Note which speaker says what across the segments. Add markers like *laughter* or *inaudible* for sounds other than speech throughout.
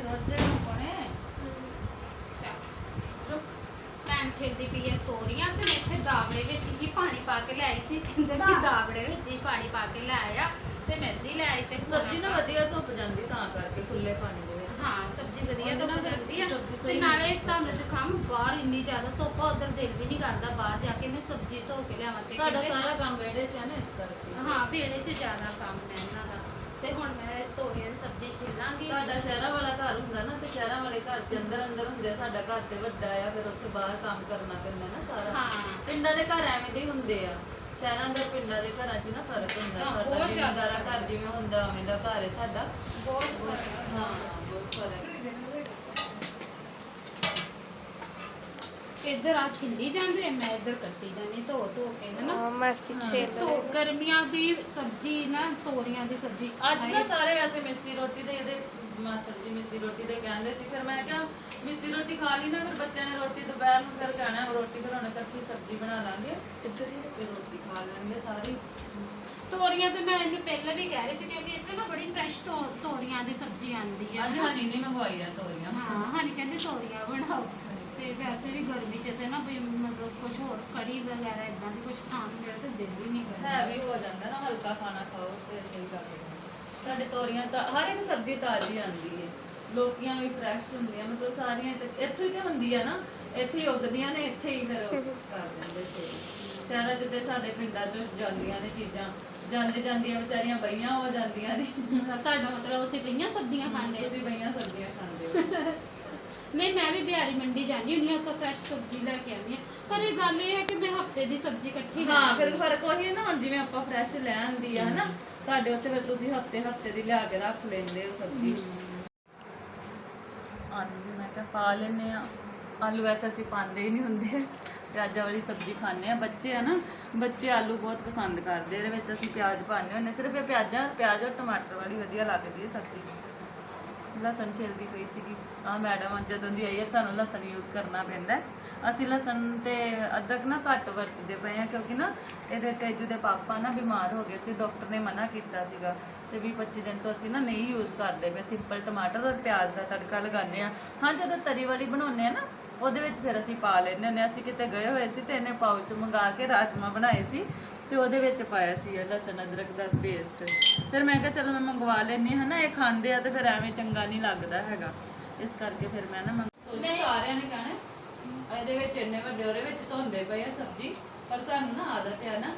Speaker 1: ਰੋਟੇ ਨੂੰ। ਕੋਣੇ
Speaker 2: ਭੈਣ ਛੇਲਦੀ ਪਈ ਹੈ ਤੋਰੀਆਂ ਤੇ ਮੈਂ ਇੱਥੇ ਦਾਵੜੇ ਵਿੱਚ ਹੀ ਪਾਣੀ ਪਾ ਕੇ ਲਿਆਈ ਸੀ। ਕਹਿੰਦੇ ਵੀ ਦਾਵੜੇ ਵਿੱਚ ਹੀ ਪਾਣੀ ਪਾ ਕੇ ਲਿਆਇਆ ਤੇ ਮਹਿੰਦੀ ਲੈ ਆਈ ਤੇ
Speaker 1: ਸਬਜ਼ੀ ਨਾ ਵਧੀਆ ਧੁੱਪ ਜਾਂਦੀ ਤਾਂ ਕਰਕੇ ਖੁੱਲੇ ਪਾਣੀ ਦੇ ਵਿੱਚ।
Speaker 2: ਹਾਂ ਸਬਜ਼ੀ ਵਧੀਆ
Speaker 1: ਉਹਦੇ
Speaker 2: ਧੁੱਪ
Speaker 1: ਨਾਲ
Speaker 2: ਜਾਂਦੀ ਆ।
Speaker 1: ਸਬਜ਼ੀ
Speaker 2: ਤੇ
Speaker 1: ਸਹੀ
Speaker 2: ਨਾਲੇ ਤੁਹਾਨੂੰ ਜ਼ੁਕਾਮ ਬਾਹਰ ਇੰਨੀ ਜ਼ਿਆਦਾ ਧੁੱਪ ਆ ਉਧਰ ਦਿਲ ਵੀ ਨਹੀਂ ਕਰਦਾ ਬਾਹਰ ਜਾ ਕੇ ਮੈਂ ਸਬਜ਼ੀ ਧੋ ਕੇ ਲਿਆਵਾਂ ਤੇ
Speaker 1: ਸਾਡਾ ਸਾਰਾ ਕੰਮ ਵਿਹੜੇ 'ਚ ਹੈ ਨਾ ਇਸ ਕਰਕੇ।
Speaker 2: ਹਾਂ ਵਿਹੜੇ 'ਚ ਜ਼ਿਆਦਾ ਕੰਮ ਹੈ ਤੋਰੀਆਂ ਦੀ ਸਬਜ਼ੀ ਛਿੱਲਾਂਗੀ।
Speaker 1: ਤੁਹਾਡਾ ਸ਼ਹਿਰਾਂ ਵਾਲਾ ਘਰ ਹੁੰਦਾ ਨਾ ਤੇ ਸ਼ਹਿਰਾਂ ਵਾਲੇ ਘਰ 'ਚ ਅੰਦਰ ਅੰਦਰ ਹੁੰਦੇ ਸਾਡਾ ਘਰ ਤੇ ਵੱਡਾ ਆ ਫਿਰ ਉੱਥੇ ਬਾਹਰ ਕੰਮ ਕਰਨਾ ਪੈਂਦਾ ਨਾ ਸਾਰਾ।
Speaker 2: ਹਾਂ।
Speaker 1: ਪਿੰਡਾਂ ਦੇ ਘਰ ਐਵੇਂ ਦੇ ਹੀ ਹੁੰਦੇ ਆ। ਸ਼ਹਿਰਾਂ ਦੇ ਪਿੰਡਾਂ ਦੇ ਘਰਾਂ 'ਚ ਨਾ ਫ਼ਰਕ ਹੁੰਦਾ
Speaker 2: ਹਾਂ,
Speaker 1: ਸਾਡਾ
Speaker 2: ਬਹੁਤ ਜ਼ਿਆਦਾ।
Speaker 1: ਜ਼ਿਮੀਂਦਾਰਾ ਘਰ ਜਿਵੇਂ ਹੁੰਦਾ ਉਵੇਂ ਦਾ ਘਰ ਹੈ ਸਾਡਾ।
Speaker 2: ਬਹੁਤ
Speaker 1: ਹਾਂ। ਬਹੁਤ ਫ਼ਰਕ
Speaker 2: ਇੱਧਰ ਆ ਛਿੱਲੀ ਜਾਂਦੇ ਆ, ਮੈਂ ਇੱਧਰ ਕੱਟੀ ਜਾਣੀ ਧੋ ਧੋ ਕੇ ਹਨਾ?
Speaker 3: ਮਸਤੀ ਛੇਲ
Speaker 2: ਤੋ ਗਰਮੀਆਂ ਦੀ ਸਬਜ਼ੀ ਨਾ ਤੋਰੀਆਂ ਦੀ ਸਬਜ਼ੀ
Speaker 1: ਅੱਜ ਨਾ ਸਾਰੇ ਵੈਸੇ ਮਿੱਸੀ ਰੋਟੀ ਦੇ ਇਹਦੇ ਮਾਸਟਰ ਜੀ ਮਿੱਸੀ ਰੋਟੀ ਦੇ ਕਹਿੰਦੇ ਸੀ ਫਿਰ ਮੈਂ ਕਿਹਾ ਮਿੱਸੀ ਰੋਟੀ ਖਾ ਲਈ ਨਾ ਫਿਰ ਬੱਚਿਆਂ ਨੇ ਰੋਟੀ ਦੁਪਹਿਰ ਨੂੰ ਫਿਰ ਕਹਿਣਾ ਰੋਟੀ ਫਿਰ ਹੁਣ ਇਕੱਠੀ ਸਬਜ਼ੀ ਬਣਾ ਲਾਂਗੇ। ਇੱਧਰ ਹੀ ਤੇ ਰੋਟੀ ਖਾ ਲੈਣਗੇ ਸਾਰੀ।
Speaker 2: ਤੋਰੀਆਂ ਤੇ ਮੈਂ ਇਹਨੂੰ ਪਹਿਲਾਂ ਵੀ ਕਹਿ ਰਹੀ ਸੀ ਕਿਉਂਕਿ ਇੱਥੇ ਨਾ ਬੜੀ ਫਰੈਸ਼ ਤੋਰੀਆਂ ਦੀ ਸਬਜ਼ੀ ਆਂਦੀ ਆ
Speaker 1: ਅੱਜ ਹਨੀ? ਨਹੀਂ ਮੰਗਵਾਈ ਆ ਤੋਰੀਆਂ।
Speaker 2: ਹਾਂ ਹਾਨੀ ਕਹਿੰਦੇ ਤੋਰੀਆਂ ਬਣਾਓ। ਤੇ ਵੈਸੇ ਵੀ ਗਰਮੀ ਚ ਤੇ ਨਾ ਵੀ ਮਤਲਬ ਕੁਝ ਹੋਰ ਕੜੀ ਵਗੈਰਾ ਇਦਾਂ ਦੀ ਕੁਝ ਖਾਣ ਨੂੰ ਮਿਲੇ ਤੇ ਦਿਲ ਹੀ ਨਹੀਂ ਕਰਦਾ।
Speaker 1: ਹੈਵੀ ਹੋ ਜਾਂਦਾ ਨਾ ਹਲਕਾ ਖਾਣਾ ਖਾਓ ਫਿਰ ਸਹੀ ਗੱਲ ਸਾਡੇ ਤੋਰੀਆਂ ਤਾਂ ਹਰ ਇੱਕ ਸਬਜ਼ੀ ਤਾਜ਼ੀ ਆਂਦੀ ਹੈ ਲੋਕੀਆਂ ਵੀ ਫਰੈਸ਼ ਹੁੰਦੀਆਂ ਮਤਲਬ ਸਾਰੀਆਂ ਇੱਥੇ ਇੱਥੋਂ ਹੀ ਤੇ ਹੁੰਦੀ ਆ ਨਾ ਇੱਥੇ ਹੀ ਉੱਗਦੀਆਂ ਨੇ ਇੱਥੇ ਹੀ ਫਿਰ ਉਹ ਕਰ ਦਿੰਦੇ ਸੇਲ ਸ਼ਹਿਰਾਂ 'ਚ ਤੇ ਸਾਡੇ ਪਿੰਡਾਂ 'ਚ ਜਾਂਦੀਆਂ ਨੇ ਚੀਜ਼ਾਂ ਜਾਂਦੇ ਜਾਂਦੀਆਂ ਵਿਚਾਰੀਆਂ ਬਈਆਂ ਹੋ ਜਾਂਦੀਆਂ ਨੇ।
Speaker 2: ਤੁਹਾਡਾ ਮਤਲਬ ਅਸੀਂ ਪਈਆਂ ਸਬਜ਼ੀਆਂ ਖਾਂਦੇ।
Speaker 1: ਤੁਸੀਂ ਬਈਆਂ ਸਬਜ਼ੀਆਂ ਖਾਂਦੇ ਹੋ। *laughs*
Speaker 2: ਨਹੀਂ ਮੈਂ ਵੀ ਬਿਹਾਰੀ ਮੰਡੀ ਜਾਂਦੀ ਹੁੰਦੀ ਹਾਂ ਉੱਥੋਂ ਫਰੈਸ਼ ਸਬਜ਼ੀ ਲੈ ਕੇ ਆਉਂਦੀ ਹਾਂ। ਪਰ ਇਹ ਗੱਲ ਇਹ ਹੈ ਕਿ ਮੈਂ ਹਫ਼ਤੇ ਦੀ ਸਬਜ਼ੀ ਇਕੱਠੀ ਲੈ
Speaker 1: ਹਾਂ ਫਿਰ
Speaker 2: ਆਉਂਦੀ
Speaker 1: ਫ਼ਰਕ ਉਹੀ ਹੈ ਨਾ ਹੁਣ ਜਿਵੇਂ ਆਪਾਂ ਫਰੈਸ਼ ਲੈ ਆਂਦੀ ਆ ਹਨਾ ਤੁਹਾਡੇ ਉੱਥੇ ਫਿਰ ਤੁਸੀਂ ਹਫ਼ਤੇ ਹਫ਼ਤੇ ਦੀ ਲਿਆ ਕੇ ਰੱਖ ਲੈਂਦੇ ਹੋ ਸਬਜ਼ੀ। ਆਲੂ ਵੀ ਮੈਂ ਕਿਹਾ ਪਾ ਲੈਨੇ ਆ ਆਲੂ ਵੈਸੇ ਅਸੀਂ ਪਾਉਂਦੇ ਹੀ ਨਹੀਂ ਹੁੰਦੇ। ਪਿਆਜ਼ਾਂ ਵਾਲੀ ਸਬਜ਼ੀ ਖਾਂਦੇ ਆ ਬੱਚੇ ਆ ਨਾ ਬੱਚੇ ਆਲੂ ਬਹੁਤ ਪਸੰਦ ਕਰਦੇ ਇਹਦੇ ਵਿੱਚ ਅਸੀਂ ਪਿਆਜ਼ ਪਾਉਂਦੇ ਹੁੰਦੇ ਸਿਰਫ ਇਹ ਪਿਆਜ਼ਾਂ ਪਿਆਜ਼ ਔਰ ਟਮਾਟਰ ਵਾਲੀ ਵਧੀਆ ਲੱਗਦੀ ਹੈ ਸਬਜ਼ੀ। ਲਸਣ ਛਿਲਦੀ ਪਈ ਸੀਗੀ ਆ ਮੈਡਮ ਜਦੋਂ ਦੀ ਆਈ ਹੈ ਸਾਨੂੰ ਲਸਣ ਯੂਜ਼ ਕਰਨਾ ਪੈਂਦਾ ਹੈ। ਅਸੀਂ ਲਸਣ ਤੇ ਅਦਰਕ ਨਾ ਘੱਟ ਵਰਤਦੇ ਪਏ ਆ ਕਿਉਂਕਿ ਨਾ ਇਹਦੇ ਤੇਜੂ ਦੇ ਪਾਪਾ ਨਾ ਬਿਮਾਰ ਹੋ ਗਏ ਸੀ ਡਾਕਟਰ ਨੇ ਮਨਾ ਕੀਤਾ ਸੀਗਾ ਤੇ 20 25 ਦਿਨ ਤੋਂ ਅਸੀਂ ਨਾ ਨਹੀਂ ਯੂਜ਼ ਕਰਦੇ ਪਏ ਸਿੰਪਲ ਟਮਾਟਰ ਔਰ ਪਿਆਜ਼ ਦਾ ਤੜਕਾ ਲਗਾਉਂਦੇ ਆ ਹਾਂ, ਜਦੋਂ ਤਰੀ ਵਾਲੀ ਬਣਾਉਂਦੇ ਆ ਨਾ, ਉਹਦੇ ਵਿੱਚ ਫਿਰ ਅਸੀਂ ਪਾ ਲੈਂਦੇ ਹੁੰਦੇ ਹਾਂ। ਅਸੀਂ ਕਿਤੇ ਗਏ ਹੋਏ ਸੀ ਤੇ ਇਹਨੇ ਪਾਊਚ ਮੰਗਾ ਕੇ ਰਾਜਮਾ ਬਣਾਏ ਸੀ ਤੇ ਉਹਦੇ ਵਿੱਚ ਪਾਇਆ ਸੀ ਇਹ ਲਸਣ ਅਦਰਕ ਦਾ ਪੇਸਟ ਫਿਰ ਮੈਂ ਕਿਹਾ ਚਲੋ ਮੈਂ ਮੰਗਵਾ ਲੈਣੀ ਹਨਾ ਇਹ ਖਾਂਦੇ ਆ ਤੇ ਫਿਰ ਐਵੇਂ ਚੰਗਾ ਨਹੀਂ ਲੱਗਦਾ ਹੈਗਾ। ਇਸ ਕਰਕੇ ਫਿਰ ਮੈਂ ਨਾ ਮੰਗ ਸਾਰਿਆਂ ਨੇ ਕਹਿਣਾ ਇਹਦੇ ਵਿੱਚ ਇੰਨੇ ਵੱਡੇ ਉਹਦੇ ਵਿੱਚ ਧੋਂਦੇ ਪਏ ਆ ਸਬਜ਼ੀ ਪਰ ਸਾਨੂੰ ਨਾ ਆਦਤ ਹੈ ਨਾ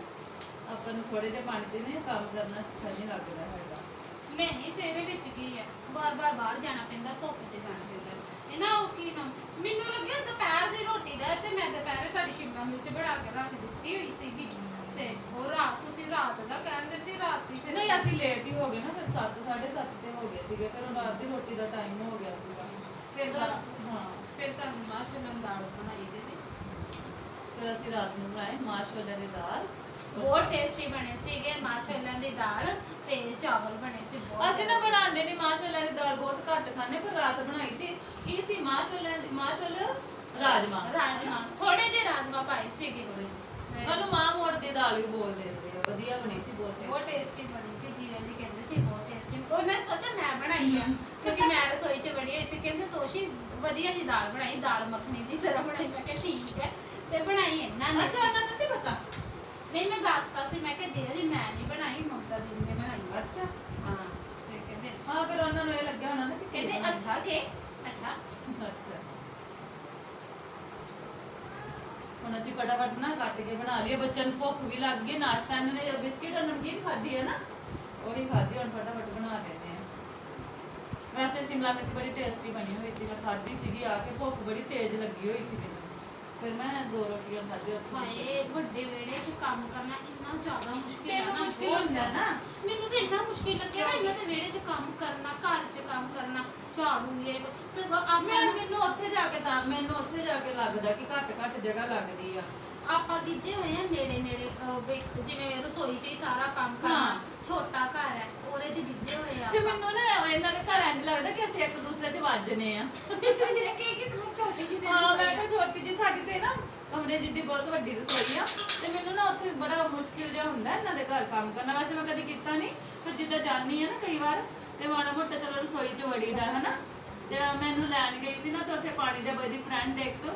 Speaker 1: ਆਪਾਂ ਨੂੰ ਥੋੜੇ ਜਿਹੇ ਪਾਣੀ 'ਚ ਨੇ ਕੰਮ ਕਰਨਾ ਅੱਛਾ ਨਹੀਂ ਲੱਗਦਾ ਹੈਗਾ।
Speaker 2: ਨਹੀਂ ਤੇ ਇਹਦੇ ਵਿੱਚ ਕੀ ਹੈ ਬਾਰ-ਬਾਰ ਬਾਹਰ ਜਾਣਾ ਪੈਂਦਾ ਧੁੱਪ 'ਚ ਜਾਣਾ ਪੈਂਦਾ। ਇਹ ਨਾ ਉਹ ਕੀ ਨਾ ਮੈਨੂੰ ਲੱਗਿਆ ਦੁਪਹਿਰ ਦੀ ਰੋਟੀ ਦਾ ਤੇ ਮੈਂ ਦੁਪਹਿਰੇ ਤੁਹਾਡੀ ਸ਼ਿਮਲਾ ਮਿਰਚ ਬਣਾ ਕੇ ਰੱਖ ਦਿੱਤੀ ਹੋਈ ਸੀਗੀ ਤੇ ਉਹ ਰਾਤ ਤੁਸੀਂ ਰਾਤ ਦਾ ਕਹਿੰਦੇ ਸੀ ਰਾਤ ਦੀ ਫਿਰ
Speaker 1: ਨਹੀਂ ਅਸੀਂ ਲੇਟ ਹੀ ਹੋ ਗਏ ਨਾ ਫਿਰ 7 7:30 ਤੇ ਹੋ ਗਏ ਸੀਗੇ ਫਿਰ ਰਾਤ ਦੀ ਰੋਟੀ ਦਾ ਟਾਈਮ ਹੋ ਗਿਆ ਸੀਗਾ।
Speaker 2: ਫਿਰ
Speaker 1: ਹਾਂ।
Speaker 2: ਫਿਰ ਤੁਹਾਨੂੰ ਮਾਂ ਛੋਲਮ ਦਾਲ ਬਣਾਈ ਦੀ ਸੀ?
Speaker 1: ਫਿਰ ਅਸੀਂ ਰਾਤ ਨੂੰ ਬਣਾਏ ਮਾਂ ਛੋਲੇ ਦੀ ਦਾਲ।
Speaker 2: ਬਹੁਤ ਟੇਸਟੀ ਬਣੇ ਸੀਗੇ ਮਾਂ ਛੋਲਿਆਂ ਦੀ ਦਾਲ ਤੇ ਚਾਵਲ ਬਣੇ ਸੀ ਬਹੁਤ
Speaker 1: ਅਸੀਂ ਨਾ ਬਣਾਉਂਦੇ ਨਹੀਂ ਮਾਂ ਛੋਲਿਆਂ ਦੀ ਦਾਲ ਬਹੁਤ ਘੱਟ ਖਾਂਦੇ ਪਰ ਰਾਤ ਬਣਾਈ ਸੀ। ਕੀ ਸੀ ਮਾਂ ਛੋਲਿਆਂ ਦੀ ਮਾਂ ਛੋਲੇ ਰਾਜਮਾ।
Speaker 2: ਰਾਜਮਾ ਥੋੜੇ ਜਿਹੇ ਰਾਜਮਾ ਪਾਏ ਸੀਗੇ
Speaker 1: ਉਹਨੂੰ ਮਾਂ ਮੋੜ ਦੀ ਦਾਲ ਵੀ ਬੋਲ ਦਿੰਦੇ ਆ ਵਧੀਆ ਬਣੀ ਸੀ ਬਹੁਤ
Speaker 2: ਬਹੁਤ ਟੇਸਟੀ ਬਣੀ ਸੀ ਜੀਰੇ ਦੀ ਕਹਿੰਦੇ ਸੀ ਬਹੁਤ ਟੇਸਟੀ ਉਹ ਮੈਂ ਸੋਚਿਆ ਮੈਂ ਬਣਾਈ ਆ ਕਿਉਂਕਿ ਮੈਂ ਰਸੋਈ 'ਚ ਬੜੀ ਹੋਈ ਸੀ ਕਹਿੰਦੇ ਤੋਸ਼ੀ ਵਧੀਆ ਜੀ ਦਾਲ ਬਣਾਈ ਦਾਲ ਮੱਖਣੀ ਦੀ ਤਰ੍ਹਾਂ ਬਣਾਈ। ਮੈਂ ਕਿਹਾ ਠੀਕ ਹੈ ਤੇ ਬਣਾਈ ਇਹਨਾਂ ਨੇ।
Speaker 1: ਅੱਛਾ ਇਹਨਾਂ ਨੂੰ ਸੀ ਪਤਾ?
Speaker 2: ਨਹੀਂ ਮੈਂ ਦੱਸਤਾ ਸੀ ਮੈਂ ਕਿਹਾ ਜੀ ਮੈਂ ਨਹੀਂ ਬਣਾਈ ਮਮਤਾ ਜੀ ਨੇ ਬਣਾਈ। ਆ
Speaker 1: ਅੱਛਾ।
Speaker 2: ਹਾਂ। ਤੇ ਕਹਿੰਦੇ ਅੱਛਾ।
Speaker 1: ਹਾਂ ਫਿਰ ਉਹਨਾਂ ਨੂੰ ਇਹ ਲੱਗਿਆ ਹੋਣਾ ਨਾ ਕਿ
Speaker 2: ਕਹਿੰਦੇ। ਅੱਛਾ ਕਿ ਅੱਛਾ।
Speaker 1: ਅੱਛਾ। ਹੁਣ ਅਸੀਂ ਫਟਾਫਟ ਨਾ ਕੱਟ ਕੇ ਬਣਾ ਲਈਏ ਬੱਚਿਆਂ ਨੂੰ ਭੁੱਖ ਵੀ ਲੱਗ ਗਈ ਨਾਸ਼ਤਾ ਇਹਨਾਂ ਨੇ ਬਿਸਕਿਟ ਔਰ ਨਮਕੀਨ ਖਾਧੀ ਹੈ ਨਾ? ਉਹੀ ਖਾਧੀ ਹੁਣ ਫਟਾਫਟ ਬਣਾ ਲੈਂਦੇ ਆ ਵੈਸੇ ਸ਼ਿਮਲਾ ਮਿਰਚ ਬੜੀ ਟੇਸਟੀ ਬਣੀ ਹੋਈ ਸੀ ਮੈਂ ਖਾਧੀ ਸੀਗੀ ਆ ਕੇ ਭੁੱਖ ਬੜੀ ਤੇਜ਼ ਲੱਗੀ ਹੋਈ ਸੀ ਮੈਨੂੰ। ਫਿਰ ਮੈਂ ਦੋ ਰੋਟੀਆਂ ਖਾਧੀ ਉੱਥੇ
Speaker 2: ਹਾਏ ਵੱਡੇ ਵੇੜੇ 'ਚ ਕੰਮ ਕਰਨਾ ਇੰਨਾ ਜ਼ਿਆਦਾ ਮੁਸ਼ਕਿਲ ਹੈ
Speaker 1: ਤੈਨੂੰ
Speaker 2: ਨਾ
Speaker 1: ਮੁਸ਼ਕਿਲ
Speaker 2: ਬਹੁਤ
Speaker 1: ਹੁੰਦਾ ਨਾ।
Speaker 2: ਮੈਨੂੰ ਤਾਂ ਇੰਨਾ ਮੁਸ਼ਕਿਲ ਲੱਗਿਆ ਨਾ ਇਹਨਾਂ ਦੇ ਵਿਹੜੇ 'ਚ ਕੰਮ ਕਰਨਾ ਘਰ 'ਚ ਕੰਮ ਕਰਨਾ ਝਾੜੂ ਇਹ ਵ- ਸਗੋਂ ਆਪਾਂ
Speaker 1: ਮੈਂ ਮੈਨੂੰ ਉੱਥੇ ਜਾ ਕੇ ਤਾਂ ਮੈਨੂੰ ਉੱਥੇ ਜਾ ਕੇ ਲੱਗਦਾ ਕਿ ਘੱਟ ਘੱਟ ਜਗ੍ਹਾ ਲੱਗਦੀ ਆ।
Speaker 2: ਆਪਾਂ ਗਿੱਜੇ ਹੋਏ ਆ ਨੇੜੇ ਨੇੜੇ ਅਹ, ਵੀ ਜਿਵੇਂ ਰਸੋਈ 'ਚ ਹੀ ਸਾਰਾ ਕੰਮ ਕਰਨਾ
Speaker 1: ਹਾਂ।
Speaker 2: ਛੋਟਾ ਘਰ ਹੈ ਉਹਦੇ 'ਚ ਗਿੱਜੇ ਹੋਏ ਆ
Speaker 1: ਤੇ ਮੈਨੂੰ ਨਾ ਇਹਨਾਂ ਦੇ ਘਰ ਇੰਜ ਲੱਗਦਾ ਕਿ ਅਸੀਂ ਇੱਕ ਦੂਸਰੇ 'ਚ ਵੱਜਨੇ ਆ।
Speaker 2: ਕਿ ਕਿ ਤੂੰ ਛੋਟੀ ਜਿਹੀ
Speaker 1: ਹਾਂ ਮੈਂ
Speaker 2: ਰਸੋਈ
Speaker 1: ਕਿਹਾ ਛੋਟੀ ਜੀ ਸਾਡੀ ਤੇ ਨਾ ਕਮਰੇ ਜਿੱਡੀ ਬਹੁਤ ਵੱਡੀ ਰਸੋਈ ਆ। ਤੇ ਮੈਨੂੰ ਨਾ ਉੱਥੇ ਬੜਾ ਮੁਸ਼ਕਿਲ ਜਿਹਾ ਹੁੰਦਾ ਇਹਨਾਂ ਦੇ ਘਰ ਕੰਮ ਕਰਨਾ। ਵੈਸੇ ਮੈਂ ਕਦੀ ਕੀਤਾ ਨਹੀਂ ਪਰ ਜਿੱਦਾਂ ਜਾਣੀ ਆ ਨਾ ਕਈ ਵਾਰ ਤੇ ਮਾੜਾ ਮੋਟਾ ਚਲੋ ਰਸੋਈ 'ਚ ਵੜੀਦਾ ਹਨਾ? ਤੇ ਮੈਨੂੰ ਲੈਣ ਗਈ ਸੀ ਨਾ ਤੇ ਉੱਥੇ ਪਾਣੀ ਦੇ ਬੜੀ ਫਰੈਂਡ ਇੱਕ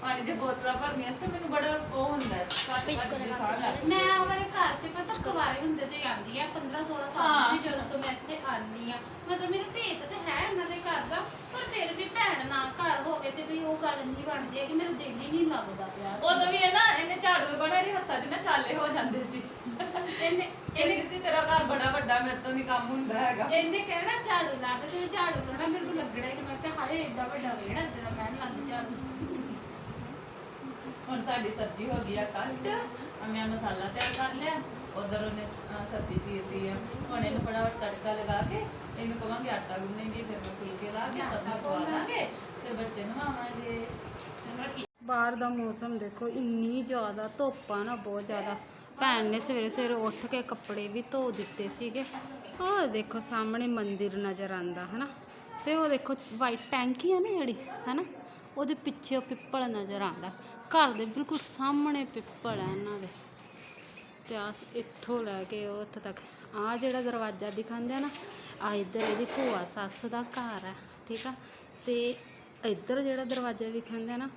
Speaker 1: ਪਾਣੀ ਦੀ ਬੋਤਲਾਂ ਭਰਨੀਆਂ ਸੀ ਤੇ ਮੈਨੂੰ ਬੜਾ ਉਹ ਹੁੰਦਾ ਹੈ ਘੱਟ ਘੱਟ ਦੀ ਖਾ ਲੈ
Speaker 2: ਮੈਂ ਆਪਣੇ ਘਰ 'ਚ ਪਤਾ ਕੁਵਾਰੇ ਹੁੰਦੇ ਤੇ ਆਂਦੀ ਆ 15 16 ਸਾਲ
Speaker 1: ਹਾਂ।
Speaker 2: ਦੀ ਜਦੋਂ ਤੋਂ ਮੈਂ ਇੱਥੇ ਆਨੀ ਆ। ਮਤਲਬ ਮੈਨੂੰ ਭੇਤ ਤੇ ਹੈ ਇਹਨਾਂ ਦੇ ਘਰ ਦਾ ਪਰ ਫਿਰ ਵੀ ਭੈਣ ਨਾ ਘਰ ਹੋਵੇ ਤੇ ਵੀ ਉਹ ਗੱਲ ਨਹੀਂ ਬਣਦੀ ਹੈ ਕਿ ਮੇਰਾ ਦਿਲ ਹੀ ਨਹੀਂ ਲੱਗਦਾ ਪਿਆ
Speaker 1: ਉਦੋਂ ਵੀ ਇਹ ਨਾ ਇਹਨੇ ਝਾੜੂ ਲਗਾਉਣਾ ਇਹਦੇ ਹੱਥਾਂ 'ਚ ਨਾ ਛਾਲੇ ਹੋ ਜਾਂਦੇ ਸੀ।
Speaker 2: ਇਹਨੇ
Speaker 1: ਕਹਿੰਦੀ ਸੀ ਤੇਰਾ ਘਰ ਬੜਾ ਵੱਡਾ ਮੇਰੇ ਤੋਂ ਨਹੀਂ ਕੰਮ ਹੁੰਦਾ ਹੈਗਾ।
Speaker 2: ਇਹਨੇ ਕਹਿਣਾ ਝਾੜੂ ਲਾ ਦੇ ਤੇ ਝਾੜੂ ਲਾਉਣਾ ਮੇਰੇ ਨੂੰ ਲੱਗਣਾ ਕਿ ਮੈਂ ਕਿਹਾ ਹਾਏ ਏਡਾ ਵੱਡਾ ਵਿਹੜਾ ਤੇਰਾ ਮੈਂ ਨੀ ਲਾਉਂਦੀ ਝਾੜੂ
Speaker 1: ਹੁਣ ਸਾਡੀ ਸਬਜ਼ੀ ਹੋ ਗਈ ਆ ਕੱਟ ਮੈਂ ਮਸਾਲਾ ਤਿਆਰ ਕਰ ਲਿਆ, ਉਧਰ ਉਹਨੇ ਸਬਜ਼ੀ ਚੀਰਦੀ ਆ। ਹੁਣ ਇਹਨੂੰ ਫਟਾਫਟ ਤੜਕਾ ਲਗਾ ਕੇ ਇਹਨੂੰ ਕਵਾਂਗੇ ਆਟਾ ਗੁੰਨੇਗੀ, ਫਿਰ ਮੈਂ ਫੁਲਕੇ ਲਾ ਕੇ ਸਬਜ਼ੀ ਖਵਾ ਲਾਂਗੇ, ਫਿਰ ਬੱਚੇ ਨੂੰ ਆਵਾਂਗੇ
Speaker 2: ਚਲੋ
Speaker 3: ਬਾਹਰ ਦਾ ਮੌਸਮ ਦੇਖੋ, ਇੰਨੀ ਜ਼ਿਆਦਾ ਧੁੱਪ ਆ ਨਾ, ਬਹੁਤ ਜ਼ਿਆਦਾ। ਭੈਣ ਨੇ ਸਵੇਰੇ ਸਵੇਰੇ ਉੱਠ ਕੇ ਕੱਪੜੇ ਵੀ ਧੋ ਦਿੱਤੇ ਸੀਗੇ। ਉਹ ਦੇਖੋ ਸਾਹਮਣੇ ਮੰਦਿਰ ਨਜ਼ਰ ਆਂਦਾ ਹਨਾ? ਤੇ ਉਹ ਦੇਖੋ ਵਾਈਟ ਟੈਂਕੀ ਆ ਨਾ ਜਿਹੜੀ, ਹਨਾ? ਉਹਦੇ ਪਿੱਛੇ ਉਹ ਪਿੱਪਲ ਨਜ਼ਰ ਆਂਦਾ ਘਰ ਦੇ ਬਿਲਕੁਲ ਸਾਹਮਣੇ ਪਿੱਪਲ ਹੈ ਇਹਨਾਂ ਦੇ। ਤੇ ਆ ਇੱਥੋਂ ਲੈ ਕੇ ਉਹ ਉੱਥੇ ਤੱਕ। ਆ ਜਿਹੜਾ ਦਰਵਾਜ਼ਾ ਦਿਖਾਉਂਦੇ ਆ ਨਾ ਆ ਇੱਧਰ ਇਹਦੀ ਭੂਆ ਸੱਸ ਦਾ ਘਰ ਹੈ ਠੀਕ ਆ? ਤੇ ਇੱਧਰ ਜਿਹੜਾ ਦਰਵਾਜ਼ਾ ਵਿਖਾਉਂਦੇ ਆ ਨਾ,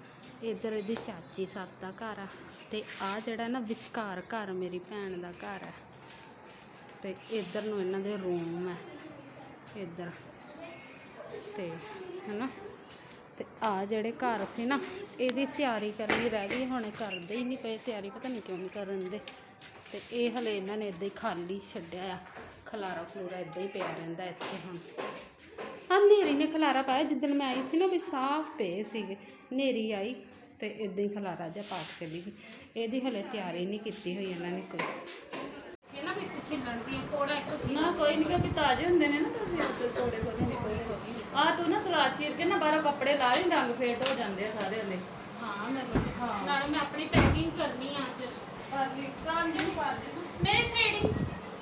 Speaker 3: ਇੱਧਰ ਇਹਦੀ ਚਾਚੀ ਸੱਸ ਦਾ ਘਰ ਆ। ਤੇ ਆ ਜਿਹੜਾ ਨਾ ਵਿਚਕਾਰ ਘਰ ਮੇਰੀ ਭੈਣ ਦਾ ਘਰ ਹੈ ਤੇ ਇੱਧਰ ਨੂੰ ਇਹਨਾਂ ਦੇ ਰੂਮ ਹੈ ਇੱਧਰ। ਤੇ ਹਨਾ? ਤੇ ਆ ਜਿਹੜੇ ਘਰ ਸੀ ਨਾ ਇਹਦੀ ਤਿਆਰੀ ਕਰਨੀ ਰਹਿ ਗਈ ਹੁਣ ਕਰਦੇ ਹੀ ਨਹੀਂ ਪਏ ਤਿਆਰੀ ਪਤਾ ਨਹੀਂ ਕਿਉਂ ਨਹੀਂ ਕਰਨ ਦੇ। ਤੇ ਇਹ ਹਲੇ ਇਹਨਾਂ ਨੇ ਇਦਾਂ ਹੀ ਖਾਲੀ ਛੱਡਿਆ ਆ ਖਲਾਰਾ ਖਲੂਰਾ ਇਦਾਂ ਹੀ ਪਿਆ ਰਹਿੰਦਾ ਇੱਥੇ ਹੁਣ। ਹਾਂ ਨੇਰੀ ਨੇ ਖਲਾਰਾ ਪਾਇਆ ਜਿੱਦਣ ਮੈਂ ਆਈ ਸੀ ਨਾ ਵੀ ਸਾਫ਼ ਪਏ ਸੀਗੇ ਨੇਰੀ ਆਈ ਤੇ ਇਦਾਂ ਹੀ ਖਲਾਰਾ ਜਿਹਾ ਪਾ ਕੇ ਚਲੀ ਗਈ। ਇਹਦੀ ਹਲੇ ਤਿਆਰੀ ਨਹੀਂ ਕੀਤੀ ਹੋਈ ਇਹਨਾਂ ਨੇ ਕੋਈ।
Speaker 2: ਇਹ ਨਾ ਵੀ ਛਿੱਲਣ ਦੀ ਕੋੜਾ 130
Speaker 1: ਨਾ ਕੋਈ ਨਹੀਂ ਕਿਉਂਕਿ ਤਾਜ਼ੇ ਹੁੰਦੇ ਨੇ ਨਾ ਤੁਸੀਂ ਉੱਧਰ ਤੋੜੇ ਕੋਲੇ ਆ ਤੂੰ ਨਾ ਸਲਾਦ ਚੀਰ ਕੇ ਨਾ ਬਾਹਰੋਂ ਕੱਪੜੇ ਲਾ ਲਈ ਰੰਗ ਫੇਟ ਹੋ ਜਾਂਦੇ ਆ ਸਾਰੇ ਦੇ
Speaker 2: ਹਾਂ ਮੈਂ ਨਾਲੇ ਮੈਂ ਆਪਣੀ ਪੈਕਿੰਗ ਕਰਨੀ ਆ ਅੱਜ।
Speaker 1: ਪਰ ਵੀ ਕੰਮ ਜੀ ਨਹੀਂ ਕਰਦੇ
Speaker 2: ਮੇਰੀ ਥ੍ਰੈਡਿੰਗ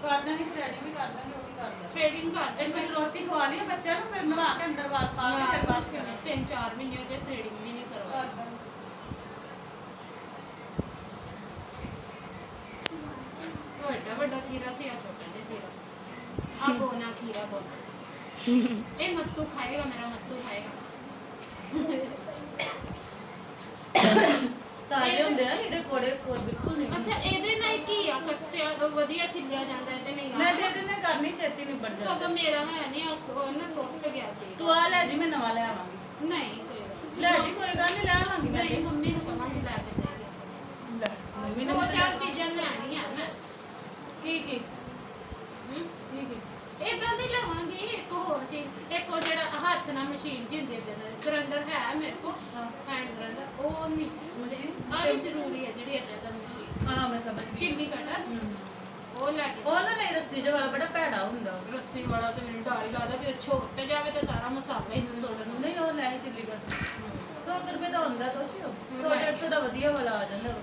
Speaker 1: ਕਰਦਾ ਨਹੀਂ ਥ੍ਰੈਡਿੰਗ ਵੀ ਕਰਦਾ ਉਹ ਵੀ ਕਰਦਾ
Speaker 2: ਥ੍ਰੈਡਿੰਗ ਕਰਦੇ
Speaker 1: ਇੱਕ ਵਾਰੀ ਰੋਟੀ ਖਵਾ ਲਈ ਬੱਚਾ ਨੂੰ ਫਿਰ ਨਵਾ ਕੇ ਅੰਦਰ ਬਾਤ ਪਾ ਕੇ ਫਿਰ ਬਾਤ ਕਰਾਂ
Speaker 2: ਤਿੰਨ ਚਾਰ ਮਹੀਨੇ ਹੋ ਗਏ ਥ੍ਰੈਡਿੰਗ ਵੀ ਨਹੀਂ ਕਰਵਾਈ। ਉਹ ਐਡਾ ਵੱਡਾ ਖੀਰਾ ਸੀ ਆ ਛੋਟਾ ਜਿਹਾ ਖੀਰਾ। ਆ ਬੋਨਾ ਖੀਰਾ ਬੋਨਾ ਇਹ ਮੱਤੂ ਖਾਏਗਾ ਮੇਰਾ ਮੱਤੂ ਖਾਏਗਾ
Speaker 1: ਤਾਜ਼ੇ ਹੁੰਦੇ ਆ ਜਿਹੜੇ ਕੋੜੇ ਕੋਲ ਬਿਲਕੁਲ ਨਹੀਂ
Speaker 2: ਅੱਛਾ ਇਹਦੇ ਨਾਲ ਕੀ ਆ ਕੱਟਿਆ ਵਧੀਆ ਛਿੱਲਿਆ ਜਾਂਦਾ ਇਹਦੇ ਨਹੀਂ
Speaker 1: ਮੈਂ ਤੇ ਇਹਦੇ ਨਾਲ ਕਰਨੀ ਛੇਤੀ ਨਹੀਂ ਬੜ
Speaker 2: ਸਗੋਂ
Speaker 1: ਜਾਂਦਾ
Speaker 2: ਮੇਰਾ ਹੈ ਨਹੀਂ ਉਹ ਨਾ ਟੁੱਟ ਗਿਆ ਸੀ
Speaker 1: ਤੂੰ ਆ ਲੈ ਜੀ ਮੈਂ ਨਵਾਂ ਲੈ ਆਵਾਂਗੀ
Speaker 2: ਨਹੀਂ ਕੋਈ।
Speaker 1: ਲੈ ਜੀ ਕੋਈ ਗੱਲ ਨਹੀਂ ਲੈ ਆਵਾਂਗੀ ਮੈਂ
Speaker 2: ਨਹੀਂ ਮੰਮੀ ਨੂੰ ਕਵਾਂਗੀ ਲੈ ਕੇ ਦੇਗੀ
Speaker 1: ਲੈ ਮੰਮੀ ਨੇ
Speaker 2: ਦੋ ਚਾਰ ਚੀਜ਼ਾਂ ਲੈਣੀਆਂ ਮੈਂ
Speaker 1: ਕੀ ਕੀ
Speaker 2: ਹੂੰ
Speaker 1: ਕੀ ਕੀ
Speaker 2: ਇਦਾਂ ਦੀ ਲਵਾਂਗੀ ਇੱਕ ਹੋਰ ਚੀਜ਼ ਇੱਕ ਉਹ ਜਿਹੜਾ ਹੱਥ ਨਾਲ ਮਸ਼ੀਨ ਜਿੰਦੇ ਦੇ ਗ੍ਰੈਂਡਰ ਹੈ ਮੇਰੇ ਕੋਲ
Speaker 1: ਹਾਂ।
Speaker 2: ਹੈਂਡ ਗ੍ਰੈਂਡਰ ਉਹ ਨਹੀਂ
Speaker 1: ਮਸ਼ੀਨ
Speaker 2: ਆ ਵੀ ਜ਼ਰੂਰੀ ਹੈ ਜਿਹੜੀ ਇਦਾਂ ਦਾ ਮਸ਼ੀਨ
Speaker 1: ਹਾਂ ਮੈਂ ਸਮਝ ਗਈ।
Speaker 2: ਚਿੰਨੀ ਕੱਟਾ
Speaker 1: ਹਮ।
Speaker 2: ਉਹ ਲੈ ਕੇ।
Speaker 1: ਉਹ ਨਾ ਲਈ ਰੱਸੀ ਜਿਹਾ ਵਾਲਾ ਬੜਾ ਭੈੜਾ ਹੁੰਦਾ।
Speaker 2: ਰੱਸੀ ਵਾਲਾ ਤੇ ਮੈਨੂੰ ਡਰ ਲੱਗਦਾ ਕਿ ਛੁੱਟ ਜਾਵੇ ਤੇ ਸਾਰਾ ਮਸਾਲਾ ਹੀ ਸੁੱਟ ਦੂੰ
Speaker 1: ਨਹੀਂ ਉਹ ਲੈ ਚਿੱਲੀ ਕਰ 100 ਰੁਪਏ ਦਾ ਹੁੰਦਾ ਕੁਛ। 100 150 ਦਾ ਵਧੀਆ ਵਾਲਾ ਆ ਜਾਂਦਾ।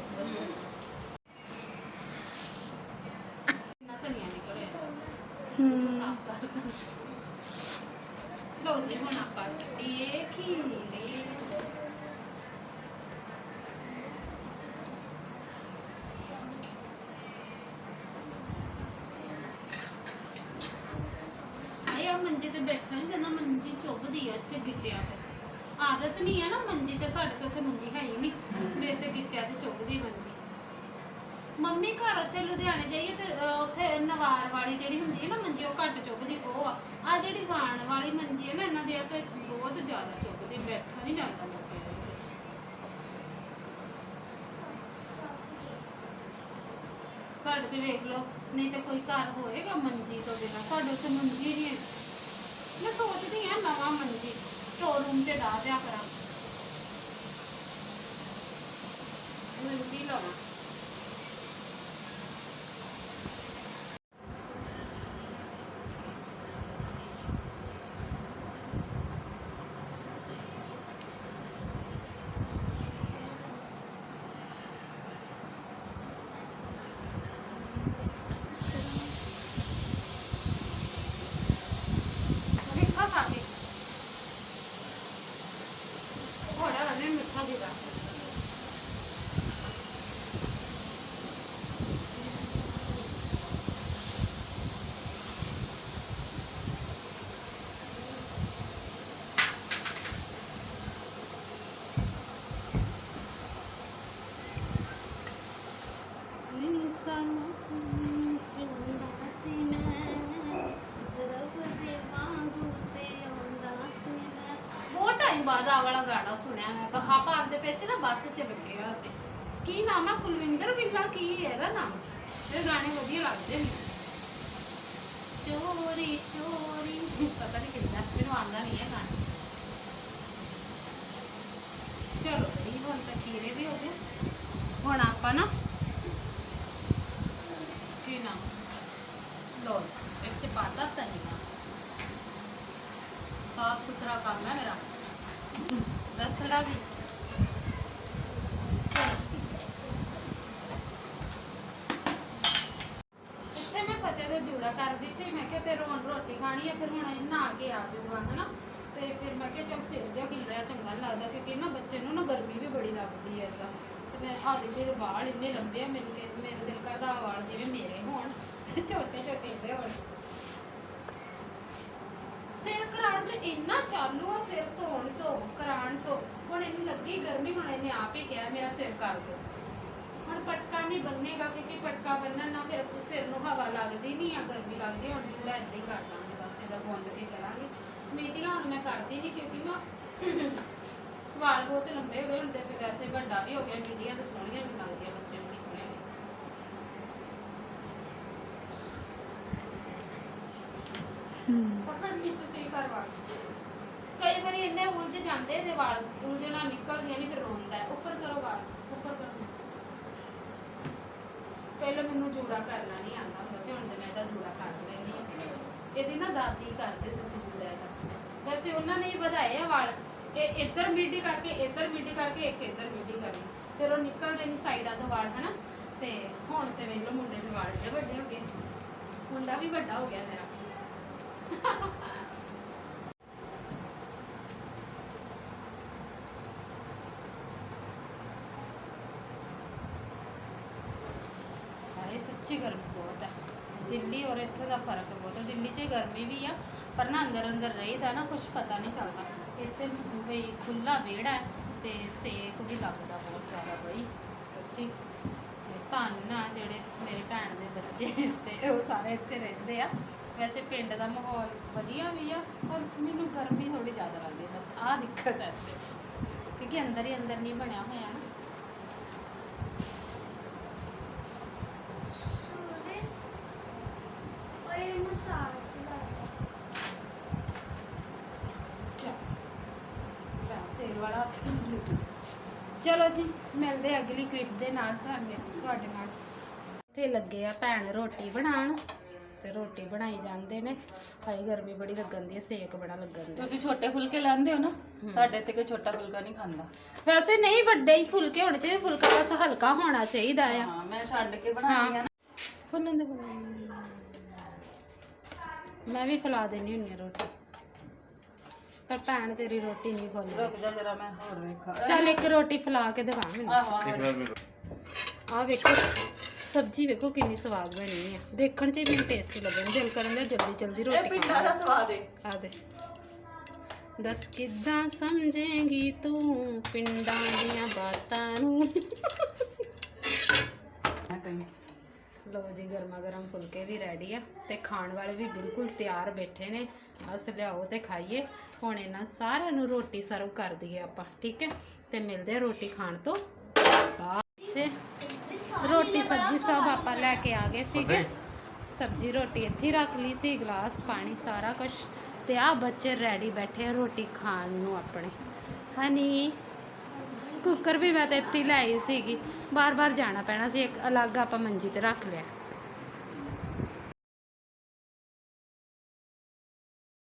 Speaker 2: ਨਾ ਧਨੀਆ ਨਿਕਲਿਆ? ਲਓ ਜੀ, ਹੁਣ ਆਪਾਂ ਕੱਟੀਏ ਖੀਰੇ। ਆਇਆ ਮੰਜੇ ਤੇ ਬੈਠਾ ਨਹੀਂ ਜਾਂਦਾ ਮੰਜੀ ਚੁੱਭਦੀ ਆ ਇੱਥੇ ਗਿੱਟਿਆਂ ਤੇ। ਆਦਤ ਨਹੀਂ ਆ ਨਾ ਮੰਜੀ ਤੇ, ਸਾਡੇ ਤੇ ਉੱਥੇ ਮੰਜੀ ਹੈ ਹੀ ਨਹੀਂ ਮੇਰੇ ਤੇ ਗਿੱਟਿਆਂ ਤੇ ਚੁੱਭਦੀ ਮੰਜੀ। ਮੰਮੀ ਘਰ ਉੱਥੇ ਲੁਧਿਆਣੇ ਜਾਈਏ ਤੇ ਅਹ, ਉੱਥੇ ਨਵਾਰ ਵਾਲੀ ਜਿਹੜੀ ਹੁੰਦੀ ਹੈ ਨਾ ਮੰਜੀ ਉਹ ਘੱਟ ਚੁੱਭਦੀ ਉਹ ਆ। ਆ ਜਿਹੜੀ ਵਾਣ ਵਾਲੀ ਮੰਜੀ ਹੈ ਨਾ ਇਹਨਾਂ ਦੇ ਤੇ ਬਹੁਤ ਜ਼ਿਆਦਾ ਚੁੱਭਦੀ ਬੈਠਾ ਨਹੀਂ ਜਾਂਦਾ ਮੌਕੇ ਤੇ ਸਾਡੇ ਤੇ ਵੇਖ ਲਓ ਨਹੀਂ ਤੇ ਕੋਈ ਘਰ ਹੋਏਗਾ ਮੰਜੀ ਤੋਂ ਬਿਨਾਂ। ਸਾਡੇ ਉੱਥੇ ਮੰਜੀ ਨਹੀਂ ਹੈ। ਮੈਂ ਸੋਚਦੀ ਆ ਨਵਾਂ ਮੰਜੀ ਸਟੋਰ ਰੂਮ ਤੇ ਡਾ ਦਿਆ ਕਰਾਂ। ਮੰਜੀ ਲਵਾਂ ਮਿੱਠਾ ਖਾ ਕੇ ਥੋੜਾ ਨੇ ਮਿੱਠਾ ਦੇ ਦਾ ਟਾਈਮ ਬਾਅਦ ਆ ਸੁਣਿਆ ਮੈਂ ਬਹਾ ਪਾਉਂਦੇ ਪਏ ਸੀ ਨਾ ਬੱਸ 'ਚ ਲੱਗੇ ਸੀ। ਕੀ ਨਾਮ ਆ? ਕੁਲਵਿੰਦਰ ਬਿੱਲਾ ਕੀ ਹੈ ਇਹਦਾ ਨਾਮ? ਇਹ ਗਾਣੇ ਵਧੀਆ ਲੱਗਦੇ ਮੈਨੂੰ ਚੋਰੀ ਚੋਰੀ। ਪਤਾ ਨਹੀਂ ਕਿੱਦਾਂ, ਮੈਨੂੰ ਆਉਂਦਾ ਨਹੀਂ ਹੈ ਗਾਣਾ। ਚਲੋ ਬਈ ਹੁਣ ਤਾਂ ਖੀਰੇ ਵੀ ਹੋ ਗਏ। ਹੁਣ ਆਪਾਂ ਨਾ ਕੀ ਨਾਮ? ਲੋ ਇੱਕ ਚ ਪਾਤਾ ਧਨੀਆ। ਸਾਫ਼ ਸੁਥਰਾ ਕੰਮ ਹੈ ਮੇਰਾ। ਰਸੜਾ ਵੀ। ਇੱਥੇ ਮੈਂ ਪਤੇ ਦਾ ਜੂੜਾ ਕਰਦੀ ਸੀ, ਮੈਂ ਕਿਹਾ ਫਿਰ ਹੁਣ ਰੋਟੀ ਖਾਣੀ ਹੈ ਫਿਰ ਹੁਣ ਇਹ ਨਹਾ ਕੇ ਆ ਜਾਊਗਾ, ਹਨਾ। ਤੇ ਫਿਰ ਮੈਂ ਕਿਹਾ ਚਲ ਸਿਰ ਜਾ ਖਿਲ ਰਿਹਾ, ਚੰਗਾ ਨੀ ਲੱਗਦਾ, ਕਿਉਂਕਿ ਨਾ ਬੱਚੇ ਨੂੰ ਨਾ ਗਰਮੀ ਵੀ ਬੜੀ ਲੱਗਦੀ ਹੈ ਏਦਾਂ ਤੇ ਮੈਂ ਆ ਦੇ ਵਾਲ ਇੰਨੇ ਲੰਬੇ ਆ, ਮੈਨੂੰ ਕਿ ਮੇਰੇ ਦਿਲ ਕਰਦਾ ਆਹ ਵਾਲ ਜਿਵੇਂ ਮੇਰੇ ਹੋਣ ਛੋਟੇ ਛੋਟੇ ਜਿਹੇ ਹੋਣ। ਸਿਰ ਕਰਾਉਣ ਚ ਇੰਨਾ ਚਾਲੂ ਆ, ਸਿਰ ਧੋਣ ਤੋਂ ਕਰਾਉਣ ਤੋਂ। ਹੁਣ ਇਹਨੂੰ ਲੱਗੀ ਗਰਮੀ, ਹੁਣ ਇਹਨੇ ਆਪ ਹੀ ਕਿਹਾ, ਮੇਰਾ ਸਿਰ ਕਰ ਦਿਓ। ਹੁਣ ਪਟਕਾ ਨਹੀਂ ਬੰਨੇਗਾ, ਕਿਉਂਕਿ ਪਟਕਾ ਬੰਨਣ ਨਾਲ ਫਿਰ ਸਿਰ ਨੂੰ ਹਵਾ ਲੱਗਦੀ ਨਹੀਂ ਆ, ਗਰਮੀ ਲੱਗਦੀ ਹੁਣ ਜੂੜਾ ਏਦਾਂ ਹੀ ਕਰ ਦਾਂਗੇ, ਬਸ ਇਹਦਾ ਗੁੰਦ ਕੇ ਕਰਾਂਗੇ। ਮੀਡੀਆਂ ਹੁਣ ਮੈਂ ਕਰਦੀ ਨਹੀਂ, ਕਿਉਂਕਿ ਨਾ ਵਾਲ ਬਹੁਤ ਲੰਬੇ ਹੋ ਗਏ ਹੁਣ ਤੇ ਫਿਰ ਵੈਸੇ ਵੱਡਾ ਵੀ ਹੋ ਗਿਆ, ਮੀਡੀਆਂ ਤੇ ਸੋਹਣੀਆਂ ਵੀ ਲੱਗਦੀਆਂ ਬੱਚੇ ਨੂੰ ਨਿਕਲੇ ਪਕੜ ਵਿੱਚ ਸਹੀ ਕਰ ਵਾਲ ਕਈ ਵਾਰੀ ਇੰਨੇ ਉਲਝ ਜਾਂਦੇ ਤੇ ਵਾਲ ਉਲਝਣਾ ਨਿਕਲਦੀਆਂ ਨਹੀਂ ਫਿਰ ਰੋਂਦਾ ਹੈ। ਉੱਪਰ ਕਰੋ ਵਾਲ, ਉੱਪਰ ਕਰੋ ਪਹਿਲਾਂ ਮੈਨੂੰ ਜੂੜਾ ਕਰਨਾ ਨਹੀਂ ਆਉਂਦਾ ਹੁੰਦਾ ਸੀ, ਹੁਣ ਤੇ ਮੈਂ ਤਾਂ ਜੂੜਾ ਕਰ ਲੈਂਦੀ ਹਾਂ। ਇਹਦੀ ਨਾ ਦਾਦੀ ਕਰਦੇ ਹੁੰਦੇ ਸੀ ਜੂੜਾ ਦਾ ਵੈਸੇ ਉਹਨਾਂ ਨੇ ਹੀ ਵਧਾਏ ਆ ਵਾਲ। ਇਹ ਇੱਧਰ ਮਿੱਡੀ ਕਰਕੇ, ਇੱਧਰ ਮਿੱਡੀ ਕਰਕੇ, ਇੱਕ ਇੱਧਰ ਮਿੱਡੀ ਕਰਨੀ ਫਿਰ ਉਹ ਨਿਕਲਦੇ ਨਹੀਂ ਸਾਈਡਾਂ ਤੋਂ ਵਾਲ, ਹਨਾ? ਤੇ ਹੁਣ ਤੇ ਵੇਖ ਲਓ ਮੁੰਡੇ ਦੇ ਵਾਲ ਇੱਡੇ ਵੱਡੇ ਹੋ ਗਏ। ਮੁੰਡਾ ਵੀ ਵੱਡਾ ਹੋ ਗਿਆ ਮੇਰਾ। ਅਰੇ ਗਰਮੀ ਬਹੁਤ ਹੈ। ਦਿੱਲੀ ਔਰ ਇੱਥੇ ਦਾ ਫ਼ਰਕ ਬਹੁਤ ਹੈ। ਦਿੱਲੀ 'ਚ ਗਰਮੀ ਵੀ ਆ, ਪਰ ਨਾ ਅੰਦਰ ਅੰਦਰ ਰਹੀਦਾ ਨਾ ਕੁਝ ਪਤਾ ਨਹੀਂ ਚੱਲਦਾ। ਇੱਥੇ ਬਈ ਖੁੱਲਾ ਵਿਹੜਾ ਹੈ ਤੇ ਸੇਕ ਵੀ ਲੱਗਦਾ ਬਹੁਤ ਜ਼ਿਆਦਾ ਬਈ। ਸੱਚੀ ਧੰਨ ਆ ਜਿਹੜੇ ਮੇਰੇ ਭੈਣ ਦੇ ਬੱਚੇ *laughs* ਤੇ ਉਹ ਸਾਰੇ ਇੱਥੇ ਰਹਿੰਦੇ ਆ। ਵੈਸੇ ਪਿੰਡ ਦਾ ਮਾਹੌਲ ਵਧੀਆ ਵੀ ਆ, ਪਰ ਮੈਨੂੰ ਗਰਮੀ ਥੋੜੀ ਜ਼ਿਆਦਾ ਲੱਗਦੀ ਬਸ ਆਹ ਦਿੱਕਤ ਹੈ ਇੱਥੇ। ਕਿਉਂਕਿ ਅੰਦਰ ਹੀ ਅੰਦਰ ਨਹੀਂ ਬਣਿਆ ਹੋਇਆ ਨਾ ਚੱਲ ਤੇਲ ਵਾਲਾ ਚਲੋ ਜੀ ਮਿਲਦੇ ਅਗਲੀ ਕਲਿੱਪ ਦੇ ਨਾਲ ਤੁਹਾਡੇ ਤੁਹਾਡੇ ਨਾਲ। ਇੱਥੇ ਲੱਗੇ ਆ ਭੈਣ ਰੋਟੀ ਬਣਾਉਣ ਤੇ ਰੋਟੀ ਬਣਾਈ ਜਾਂਦੇ ਨੇ। ਹਾਈ ਗਰਮੀ ਬੜੀ ਲੱਗਣ ਦੀ ਹੈ ਸੇਕ ਬੜਾ ਲੱਗਣ ਦੀ
Speaker 1: ਤੁਸੀਂ ਛੋਟੇ ਫੁਲਕੇ ਲੈਂਦੇ ਹੋ ਨਾ ਸਾਡੇ ਤੇ ਕੋਈ ਛੋਟਾ ਫੁਲਕਾ ਨਹੀਂ ਖਾਂਦਾ।
Speaker 2: ਵੈਸੇ ਨਹੀਂ ਵੱਡੇ ਹੀ ਫੁਲਕੇ ਹੋਣੇ ਚਾਹੀਦੇ ਫੁਲਕਾ ਬਸ ਹਲਕਾ ਹੋਣਾ ਚਾਹੀਦਾ ਆ।
Speaker 1: ਹਾਂ ਮੈਂ ਛੱਡ ਕੇ ਬਣਾਉਂਦੀ ਆ ਨਾ।
Speaker 2: ਫੁੱਲਾਂ ਦੇ ਫੁੱਲਾਂ ਮੈਂ ਵੀ ਫੈਲਾ ਦੇਣੀ ਹੁੰਨੀ ਆ ਰੋਟੀ। ਪਰ ਭੈਣ ਤੇਰੀ ਰੋਟੀ ਨਹੀਂ ਫੁੱਲਦੀ
Speaker 1: ਰੁਕ ਜਾ ਜਰਾ ਮੈਂ ਹੋਰ ਵੇਖਾਂ।
Speaker 2: ਚੱਲ ਇੱਕ ਰੋਟੀ ਫੈਲਾ ਕੇ ਦਿਖਾ ਮੈਨੂੰ।
Speaker 1: ਆਹੋ ਆਹ।
Speaker 2: ਆ ਵੇਖੋ ਸਬਜ਼ੀ ਵੇਖੋ ਕਿੰਨੀ ਸਵਾਦ ਬਣੀ ਹੈ ਦੇਖਣ 'ਚ ਵੀ ਮੈਨੂੰ ਟੇਸਟੀ ਲੱਗਣ ਦਿਲ ਕਰਨ ਦਾ ਜਲਦੀ ਜਲਦੀ
Speaker 1: ਇਹ
Speaker 2: ਰੋਟੀ
Speaker 1: ਪਿੰਡਾਂ ਦਾ ਸਵਾਦ ਹੈ
Speaker 2: ਆ ਦੇ। ਦੱਸ ਕਿੱਦਾਂ ਸਮਝੇਂਗੀ ਤੂੰ ਪਿੰਡਾਂ ਦੀਆਂ ਬਾਤਾਂ ਨੂੰ?
Speaker 1: ਮੈਂ ਕਹੀਂ।
Speaker 2: ਲੋ ਜੀ ਗਰਮਾ ਗਰਮ ਫੁਲਕੇ ਵੀ ਰੈਡੀ ਆ ਤੇ ਖਾਣ ਵਾਲੇ ਵੀ ਬਿਲਕੁਲ ਤਿਆਰ ਬੈਠੇ ਨੇ। ਬਸ ਲਿਆਓ ਤੇ ਖਾਈਏ। ਹੁਣ ਇਹਨਾਂ ਸਾਰਿਆਂ ਨੂੰ ਰੋਟੀ ਸਰਵ ਕਰ ਦਈਏ ਆਪਾਂ ਠੀਕ ਹੈ? ਤੇ ਮਿਲਦੇ ਆ ਰੋਟੀ ਖਾਣ ਤੋਂ ਬਾਅਦ। ਤੇ ਰੋਟੀ ਸਬਜ਼ੀ ਸਭ ਆਪਾਂ ਲੈ ਕੇ ਆ ਗਏ ਸੀਗੇ। ਸਬਜ਼ੀ ਰੋਟੀ ਇੱਥੇ ਰੱਖ ਲਈ ਸੀ ਗਲਾਸ ਪਾਣੀ ਸਾਰਾ ਕੁਝ ਤੇ ਆ ਬੱਚੇ ਰੈਡੀ ਬੈਠੇ ਆ ਰੋਟੀ ਖਾਣ ਨੂੰ ਆਪਣੇ। ਹਨੀ ਕੁੱਕਰ ਵੀ ਮੈਂ ਤਾਂ ਇੱਥੇ ਹੀ ਲੈ ਆਈ ਸੀਗੀ। ਬਾਰ-ਬਾਰ ਜਾਣਾ ਪੈਣਾ ਸੀ, ਇੱਕ ਅਲੱਗ ਆਪਾਂ ਮੰਜੀ ਤੇ ਰੱਖ ਲਿਆ।